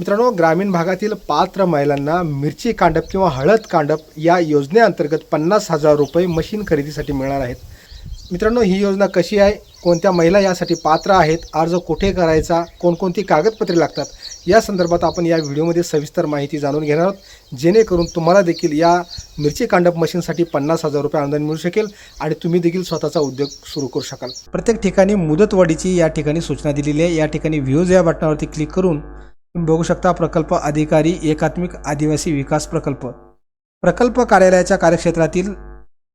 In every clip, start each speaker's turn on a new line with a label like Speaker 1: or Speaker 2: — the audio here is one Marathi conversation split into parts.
Speaker 1: मित्रांनो ग्रामीण भागातील पात्र महिलांना मिरची कांडप किंवा हळद कांडप या योजनेअंतर्गत पन्नास हजार रुपये मशीन खरेदीसाठी मिळणार आहेत. मित्रांनो ही योजना कशी आहे? कोणत्या महिला यासाठी पात्र आहेत? अर्ज कुठे करायचा? कोणकोणती कागदपत्रे लागतात? या संदर्भात आपण या व्हिडिओमध्ये सविस्तर माहिती जाणून घेणार आहोत. जेणेकरून तुम्हाला देखील या मिरची कांडप मशीनसाठी पन्नास हजार रुपये अनुदान मिळू शकेल आणि तुम्ही देखील स्वतःचा उद्योग सुरू करू शकाल. प्रत्येक ठिकाणी मुदतवाढीची या ठिकाणी सूचना दिलेली आहे. या ठिकाणी व्ह्यूज या बटनावरती क्लिक करून तुम्ही बघू शकता प्रकल्प अधिकारी एकात्मिक आदिवासी विकास प्रकल्प. प्रकल्प कार्यालयाच्या कार्यक्षेत्रातील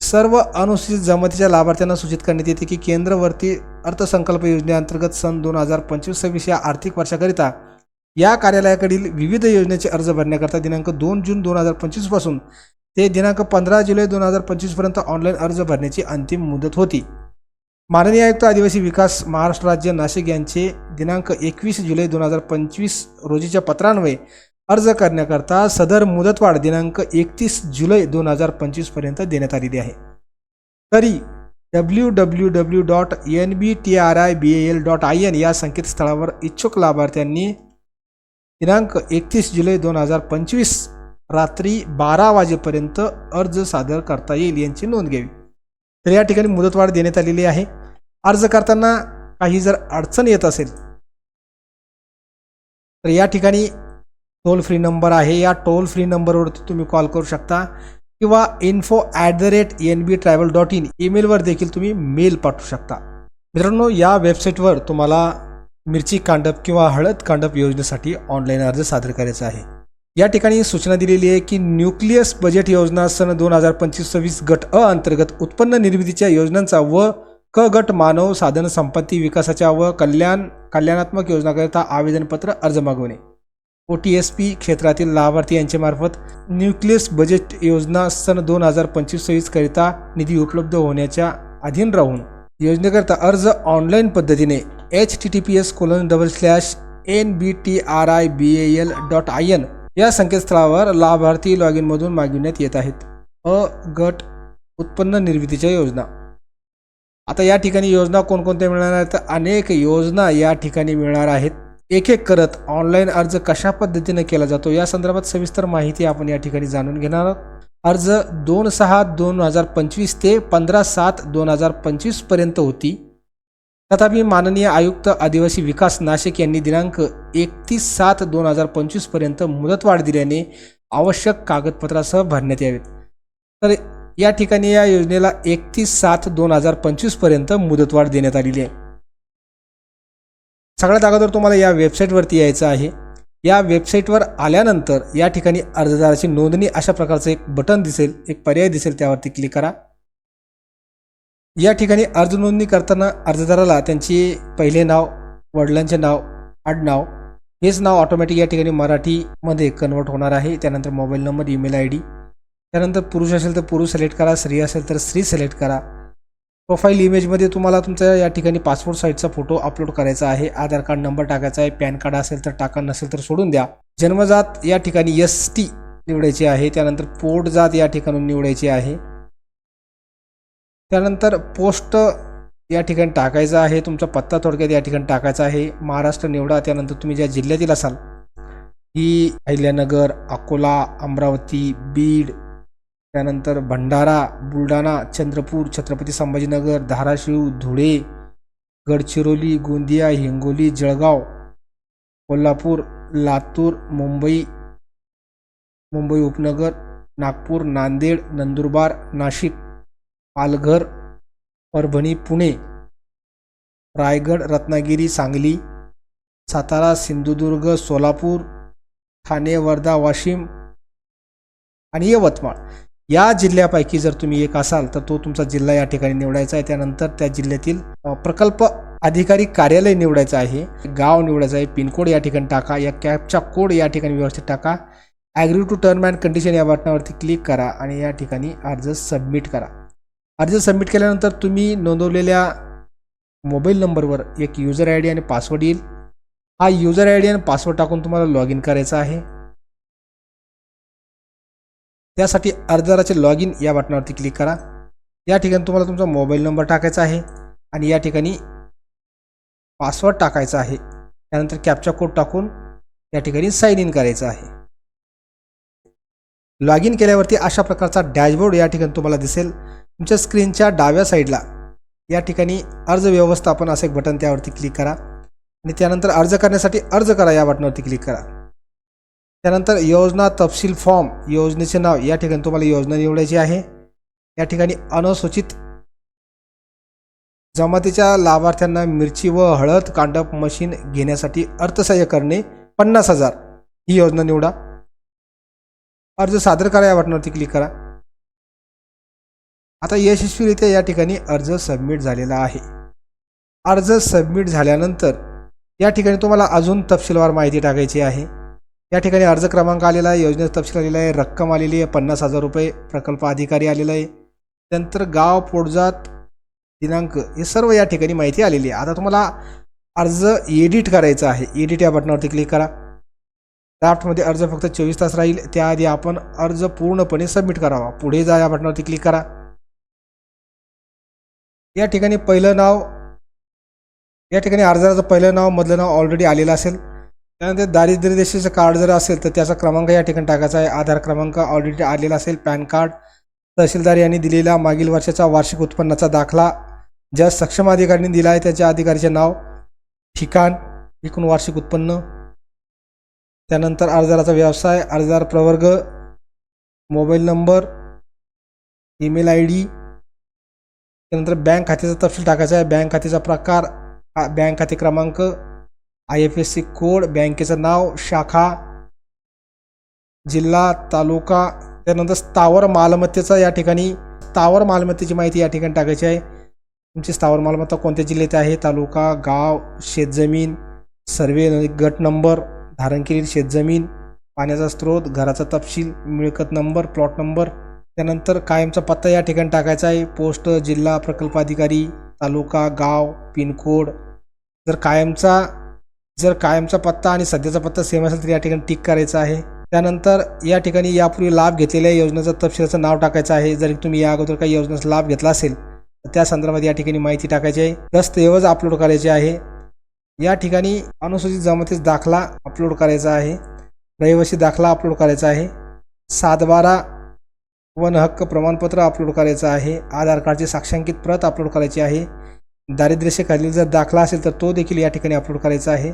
Speaker 1: सर्व अनुसूचित जमातीच्या लाभार्थ्यांना सूचित करण्यात येते की केंद्रवर्ती अर्थसंकल्प योजनेअंतर्गत सन दोन हजार पंचवीस सव्वीस या आर्थिक वर्षाकरिता या कार्यालयाकडील विविध योजनेचे अर्ज भरण्याकरता दिनांक दोन जून दोन हजार पंचवीसपासून ते दिनांक पंधरा जुलै दोन हजार पंचवीसपर्यंत ऑनलाईन अर्ज भरण्याची अंतिम मुदत होती. माननीय आयुक्त आदिवासी विकास महाराष्ट्र राज्य नाशिक यांचे दिनांक एकवीस जुलै दोन हजार पंचवीस रोजीच्या पत्रान्वये अर्ज करण्याकरता सदर मुदतवाढ दिनांक एकतीस जुलै दोन हजार पंचवीसपर्यंत देण्यात आलेली आहे. तरी W W W dot N B T R I B L dot I N या संकेतस्थळावर इच्छुक लाभार्थ्यांनी दिनांक एकतीस जुलै दोन हजार पंचवीस रात्री बारा वाजेपर्यंत अर्ज सादर करता येईल यांची नोंद घ्यावी. तर या ठिकाणी मुदतवाढ देण्यात आलेली आहे. अर्ज करताना काही जर अडचण येत असेल तर या ठिकाणी टोल फ्री नंबर आहे. या टोल फ्री नंबरवरती तुम्ही कॉल करू शकता किंवा info at the rate N B travel dot in ईमेलवर देखील तुम्ही मेल पाठवू शकता. मित्रांनो या वेबसाईटवर तुम्हाला मिरची कांडप किंवा हळद कांडप योजनेसाठी ऑनलाईन अर्ज सादर करायचा आहे. या ठिकाणी सूचना दिलेली आहे की न्यूक्लियस बजेट योजना सन दोन हजार पंचवीस सव्वीस गट अ अंतर्गत उत्पन्न निर्मितीच्या योजनांचा व क गट मानव साधन संपत्ती विकासाच्या व कल्याण कल्याणात्मक योजनाकरिता आवेदनपत्र अर्ज मागवणे. ओ टी एस पी क्षेत्रातील लाभार्थी यांच्यामार्फत न्यूक्लियस बजेट योजना सन दोन हजार पंचवीस सव्वीसकरिता निधी उपलब्ध होण्याच्या अधीन राहून योजनेकरता अर्ज ऑनलाईन पद्धतीने H T T P S colon double slash N B T R I B A L dot I N या संकेतस्थळावर लाभार्थी लॉग इनमधून मागविण्यात येत आहेत. अ गट उत्पन्न निर्मितीच्या योजना. आता या ठिकाणी योजना कोणकोणत्या मिळणार आहेत? अनेक योजना या ठिकाणी मिळणार आहेत. एक एक करत ऑनलाईन अर्ज कशा पद्धतीने केला जातो? या संदर्भात सविस्तर माहिती आपण या ठिकाणी जाणून घेणार आहोत. अर्ज दोन सहा दोन हजार पंचवीस ते पंधरा सात दोन हजार पंचवीसपर्यंत होती. तथापि माननीय आयुक्त आदिवासी विकास नाशिक यांनी दिनांक एकतीस सात दोन हजार पंचवीसपर्यंत मुदतवाढ दिल्याने आवश्यक कागदपत्रासह भरण्यात यावेत. तर या ठिकाणी या योजनेला एकतीस सात दोन हजार पंचवीसपर्यंत मुदतवाढ देण्यात आलेली आहे. सगळ्यात अगोदर तुम्हाला या वेबसाईटवरती यायचं आहे. या वेबसाईटवर आल्यानंतर या ठिकाणी अर्जदाराची नोंदणी अशा प्रकारचं एक बटन दिसेल एक पर्याय दिसेल त्यावरती क्लिक करा. या ठिकाणी अर्ज नोंदणी करताना अर्जदाराला त्यांचे पहिले नाव वडिलांचे नाव आडनाव हेच नाव ऑटोमॅटिक या ठिकाणी मराठीमध्ये कन्वर्ट होणार आहे. त्यानंतर mobile number email I D त्यानंतर पुरुष असेल तर पुरुष सिलेक्ट करा स्त्री असेल तर स्त्री सिलेक्ट करा. प्रोफाईल इमेजमध्ये तुम्हाला तुमचा या ठिकाणी पासपोर्ट साईजचा फोटो अपलोड करायचा आहे. आधार कार्ड नंबर टाकायचा आहे. पॅन कार्ड असेल तर टाका नसेल तर सोडून द्या. जन्मजात या ठिकाणी एस टी निवडायची आहे. त्यानंतर पोट जात या ठिकाणून निवडायची आहे. त्यानंतर पोस्ट या ठिकाणी टाकायचा आहे तुमचा पत्ता थोडक्यात या ठिकाणी टाकायचा आहे. महाराष्ट्र निवडा त्यानंतर तुम्ही ज्या जिल्ह्यातील असाल ही अहिल्यानगर अकोला अमरावती बीड त्यानंतर भंडारा बुलढाणा चंद्रपूर छत्रपती संभाजीनगर धाराशिव धुळे गडचिरोली गोंदिया हिंगोली जळगाव कोल्हापूर लातूर मुंबई मुंबई उपनगर नागपूर नांदेड नंदुरबार नाशिक पालघर परभणी पुणे रायगड रत्नागिरी सांगली सातारा सिंधुदुर्ग सोलापूर ठाणे वर्धा वाशिम आणि यवतमाळ. या जिल्ह्यापैकी जर तुम्ही एक असाल तर तो तुमचा जिल्हा या ठिकाणी निवडायचा आहे. त्यानंतर त्या जिल्ह्यातील प्रकल्प अधिकारी कार्यालय निवडायचं आहे. गाव निवडायचं आहे. पिनकोड या ठिकाणी टाका. या कॅबचा कोड या ठिकाणी व्यवस्थित टाका. Agree to term and condition या बटनावरती क्लिक करा आणि या ठिकाणी अर्ज सबमिट करा. अर्ज सबमिट केल्यानंतर तुम्ही नोंदवलेल्या मोबाईल नंबरवर एक युजर आय डी आणि पासवर्ड येईल. हा युजर आय डी आणि पासवर्ड टाकून तुम्हाला लॉग इन करायचा आहे. त्यासाठी अर्जदाराचे लॉग इन या बटनावरती क्लिक करा. या ठिकाणी तुम्हाला तुमचा मोबाईल नंबर टाकायचा आहे आणि या ठिकाणी पासवर्ड टाकायचा आहे. त्यानंतर कॅपचा कोड टाकून या ठिकाणी साईन इन करायचं आहे. लॉग इन केल्यावरती अशा प्रकारचा डॅशबोर्ड या ठिकाणी तुम्हाला दिसेल. तुमच्या स्क्रीनच्या डाव्या साईडला या ठिकाणी अर्ज व्यवस्थापन असं एक बटन त्यावरती क्लिक करा. आणि त्यानंतर अर्ज करण्यासाठी अर्ज करा या बटनावरती क्लिक करा. त्यानंतर योजना तपशील फॉर्म योजनेचे नाव या ठिकाणी तुम्हाला योजना निवडायची आहे. या ठिकाणी अनुसूचित जमातीच्या लाभार्थ्यांना मिरची व हळद कांडप मशीन घेण्यासाठी अर्थसहाय्य करणे पन्नास हजार. ही योजना निवडा. अर्ज सादर करा या बटनावरती क्लिक करा. आता यशस्वीरित्या या ठिकाणी अर्ज सबमिट झालेला आहे. अर्ज सबमिट झाल्यानंतर या ठिकाणी तुम्हाला अजून तपशीलवार माहिती टाकायची आहे. या ठिकाणी अर्ज क्रमांक आलेला आहे योजनेचा तपशील आलेला आहे रक्कम आलेली आहे पन्नास हजार रुपये प्रकल्प अधिकारी आलेला आहे त्यानंतर गाव पोटजात दिनांक हे सर्व या ठिकाणी माहिती आलेली आहे. आता तुम्हाला अर्ज एडिट करायचा आहे. एडिट या बटनावरती क्लिक करा. ड्राफ्टमध्ये अर्ज फक्त चोवीस तास राहील. त्याआधी आपण अर्ज पूर्णपणे सबमिट करावा. पुढे जा या बटनावरती क्लिक करा. या ठिकाणी पहिलं नाव या ठिकाणी अर्जाचं पहिलं नाव मधलं नाव ऑलरेडी आलेलं असेल. त्यानंतर दारिद्र्य रेषेचं कार्ड जर असेल तर त्याचा क्रमांक या ठिकाणी टाकायचा आहे. आधार क्रमांक ऑलरेडी आलेला असेल पॅन कार्ड. तहसीलदार यांनी दिलेला मागील वर्षाचा वार्षिक उत्पन्नाचा दाखला. ज्या सक्षम अधिकाऱ्यांनी दिला आहे त्याच्या अधिकारीचे नाव ठिकाण एकूण वार्षिक उत्पन्न. त्यानंतर अर्जदाराचा व्यवसाय अर्जदार प्रवर्ग mobile number email I D त्यानंतर बँक खात्याचा तपशील टाकायचा आहे. बँक खात्याचा प्रकार बँक खाते क्रमांक I F S C code बँकेचं नाव शाखा जिल्हा तालुका त्यानंतर स्थावर मालमत्तेचा या ठिकाणी स्थावर मालमत्तेची माहिती या ठिकाणी टाकायची आहे. तुमची स्थावर मालमत्ता कोणत्या जिल्ह्यात आहे? तालुका गाव शेतजमीन सर्वे गट नंबर धारण केलेली शेतजमीन पाण्याचा स्रोत घराचा तपशील मिळकत नंबर प्लॉट नंबर त्यानंतर कायमचा पत्ता या ठिकाणी टाकायचा आहे. पोस्ट जिल्हा प्रकल्प अधिकारी तालुका गाव पिनकोड. जर कायमचा जर कायमचा पत्ता आणि सध्याचा पत्ता सेम असेल तर या ठिकाणी टिक करायचा आहे. त्यानंतर या ठिकाणी यापूर्वी लाभ घेतलेल्या योजनेचं तपशिलाचं नाव टाकायचं आहे. जर तुम्ही या अगोदर काही योजनेचा लाभ घेतला असेल तर त्या संदर्भात या ठिकाणी माहिती टाकायची आहे. दस्तऐवज अपलोड करायचे आहे. या ठिकाणी अनुसूचित जमातीचा दाखला अपलोड करायचा आहे. रहिवासी दाखला अपलोड करायचा आहे. सातबारा वन हक्क प्रमाणपत्र अपलोड करायचं आहे. आधार कार्डची साक्षांकित प्रत अपलोड करायची आहे. दारिद्र्यशेखालील जर दाखला असेल तर तो देखील या ठिकाणी अपलोड करायचा आहे.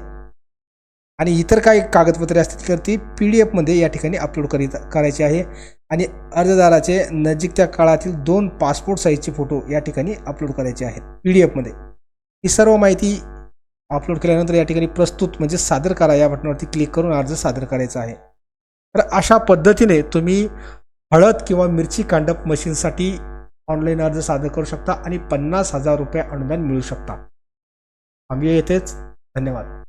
Speaker 1: आणि इतर काही कागदपत्रे असतील तर ती पी डी एफमध्ये या ठिकाणी अपलोड करीत करायची आहे. आणि अर्जदाराचे नजीकच्या काळातील दोन पासपोर्ट साईजचे फोटो या ठिकाणी अपलोड करायचे आहेत पी डी एफमध्ये ही सर्व माहिती अपलोड केल्यानंतर या ठिकाणी प्रस्तुत म्हणजे सादर करा या बटनावरती क्लिक करून अर्ज सादर करायचा आहे. तर अशा पद्धतीने तुम्ही हळद किंवा मिरची कांडप मशीनसाठी ऑनलाईन अर्ज सादर करू शकता आणि पन्नास हजार रुपये अनुदान मिळू शकता. आम्ही येथेच धन्यवाद.